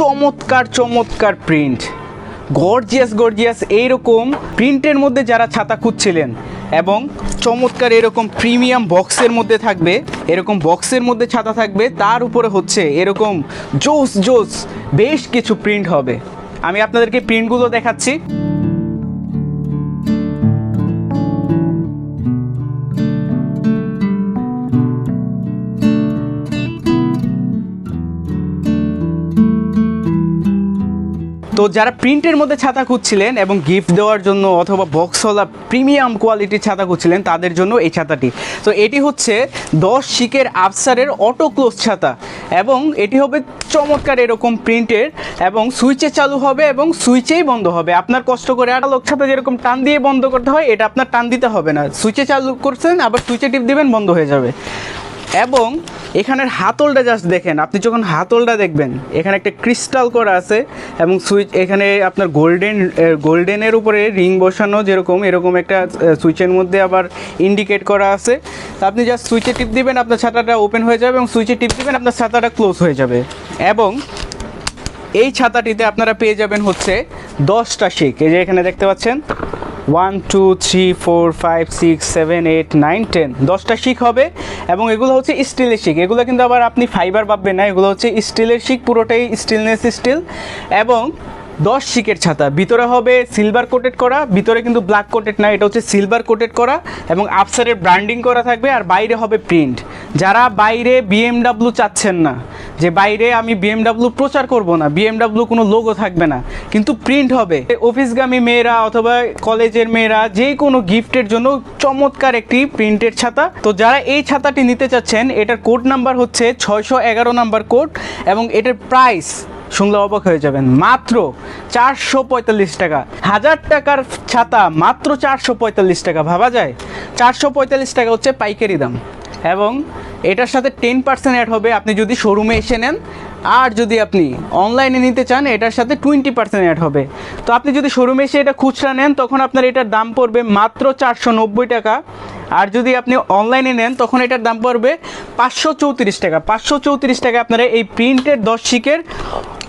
চমৎকার চমৎকার print gorgeous gorgeous এইরকম প্রিন্টের মধ্যে যারা ছাতা খুঁজছিলেন এবং চমৎকার এরকম প্রিমিয়াম বক্সের মধ্যে থাকবে, এরকম বক্সের মধ্যে ছাতা থাকবে, তার উপরে হচ্ছে এরকম জোস জোস, বেশ কিছু প্রিন্ট হবে। আমি আপনাদেরকে প্রিন্টগুলো দেখাচ্ছি। তো যারা প্রিন্টের মধ্যে ছাতা খুঁজছিলেন এবং গিফট দেওয়ার জন্য অথবা বক্সওয়ালা প্রিমিয়াম কোয়ালিটির ছাতা খুঁজছিলেন, তাদের জন্য এই ছাতাটি। তো এটি হচ্ছে দশ শিকের আফসারের অটো ক্লোজ ছাতা এবং এটি হবে চমৎকার এরকম প্রিন্টের এবং সুইচে চালু হবে এবং সুইচেই বন্ধ হবে। আপনার কষ্ট করে আর লোক ছাতা যেরকম টান দিয়ে বন্ধ করতে হয়, এটা আপনার টান দিতে হবে না। সুইচে চালু করছেন, আবার সুইচে টিপ দিবেন, বন্ধ হয়ে যাবে। এবং এখানের হাতলটা জাস্ট দেখেন, আপনি যখন হাতলটা দেখবেন, এখানে একটা ক্রিস্টাল করা আছে এবং সুইচ এখানে আপনার গোল্ডেন গোল্ডেনের উপরে রিং বসানো যেরকম, এরকম একটা সুইচের মধ্যে আবার ইন্ডিকেট করা আছে। আপনি জাস্ট সুইচে টিপ দিবেন, আপনার ছাতাটা ওপেন হয়ে যাবে এবং সুইচে টিপ দিবেন, আপনার ছাতাটা ক্লোজ হয়ে যাবে। এবং এই ছাতাটিতে আপনারা পেয়ে যাবেন হচ্ছে দশটা শিক এই যে এখানে দেখতে পাচ্ছেন one two three four five six seven eight nine ten দশটা শিক হবে এবং এগুলো হচ্ছে স্টিলের শিক এগুলো কিন্তু আবার আপনি ফাইবার পাবেন না, এগুলো হচ্ছে স্টিলের শিক পুরোটাই স্টিলনেস স্টিল এবং দশ শিকের ছাতা। ভিতরে হবে সিলভার কোটেড করা, ভিতরে কিন্তু ব্ল্যাক কোটেড না, এটা হচ্ছে সিলভার কোটেড করা এবং আফসারের ব্র্যান্ডিং করা থাকবে আর বাইরে হবে প্রিন্ট যারা বাইরে বিএমডাব্লিউ চাচ্ছেন না, যে বাইরে আমি বিএমডাব্লিউ প্রচার করব না বিএমডাব্লিউ কোনো লোগো থাকবে না, কিন্তু প্রিন্ট হবে। অফিসগামী মেয়েরা অথবা কলেজের মেয়েরা যে কোনো গিফটের জন্য চমৎকার একটি প্রিন্টের ছাতা। তো যারা এই ছাতাটি নিতে চাচ্ছেন, এটার কোড নাম্বার হচ্ছে ছয়শো এগারো নাম্বার কোড এবং এটার প্রাইস শুনলে অবাক হয়ে যাবেন। মাত্র চারশো পঁয়তাল্লিশ টাকা। হাজার টাকার ছাতা মাত্র চারশো পঁয়তাল্লিশ টাকা, ভাবা যায়? চারশো পঁয়তাল্লিশ টাকা হচ্ছে পাইকারি দাম। এবং এটার সাথে টেন পার্সেন্ট অ্যাড হবে। আপনি যদি শোরুমে এসে নেন, আর যদি আপনি অনলাইনে নিতে চান, এটার সাথে টোয়েন্টি পার্সেন্ট অ্যাড হবে। তো আপনি যদি শোরুমে এসে এটা খুচরা নেন, তখন আপনার এটার দাম পড়বে মাত্র চারশো নব্বই টাকা। আর যদি আপনি অনলাইনে নেন, তখন এটার দাম পড়বে পাঁচশো চৌত্রিশ টাকা। পাঁচশো চৌত্রিশ টাকা আপনারা এই প্রিন্টের দশ শিকের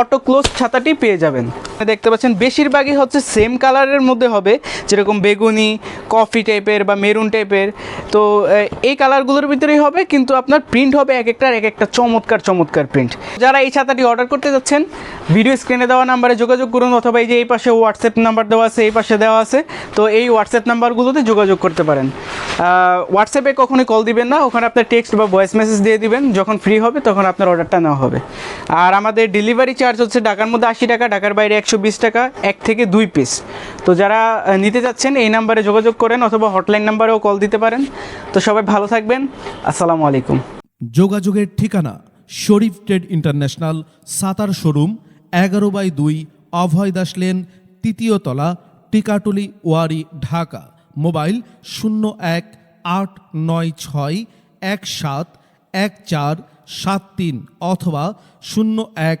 অটো ক্লোজ ছাতাটি পেয়ে যাবেন। দেখতে পাচ্ছেন, বেশিরভাগই হচ্ছে সেম কালারের মধ্যে হবে, যেরকম বেগুনি কফি টাইপের বা মেরুন টাইপের তো এই কালারগুলোর ভিতরেই হবে, কিন্তু আপনার প্রিন্ট হবে এক একটার এক একটা চমৎকার চমৎকার প্রিন্ট যারা এই ছাতাটি অর্ডার করতে যাচ্ছেন ভিডিও স্ক্রিনে দেওয়া নাম্বারে যোগাযোগ করুন, অথবা এই যে এই পাশে হোয়াটসঅ্যাপ নাম্বার দেওয়া আছে, এই পাশে দেওয়া আছে, তো এই হোয়াটসঅ্যাপ নাম্বারগুলোতে যোগাযোগ করতে পারেন। হোয়াটসঅ্যাপে কখনোই কল দিবেন না, ওখানে আপনার টেক্সট বা ভয়েস মেসেজ দিয়ে দিবেন, যখন ফ্রি হবে, তখন আপনার অর্ডারটা নেওয়া হবে। আর আমাদের ডেলিভারি চার্জ হচ্ছে ঢাকার মধ্যে আশি টাকা, ঢাকার বাইরে একশো বিশ টাকা, এক থেকে দুই পিস তো যারা নিতে যাচ্ছেন, এই নাম্বারে যোগাযোগ করেন অথবা হটলাইন নাম্বারেও কল দিতে পারেন। তো সবাই ভালো থাকবেন। আসসালামু আলাইকুম। যোগাযোগের ঠিকানা, Sharif trade international, Sattar showroom, এগারো বাই দুই, অভয় দাস লেন, তৃতীয় তলা, টিকাটুলি, ওয়ারি, ঢাকা। মোবাইল শূন্য এক, আট, নয়, ছয়, এক সাত, এক চার, সাত তিন, অথবা শূন্য এক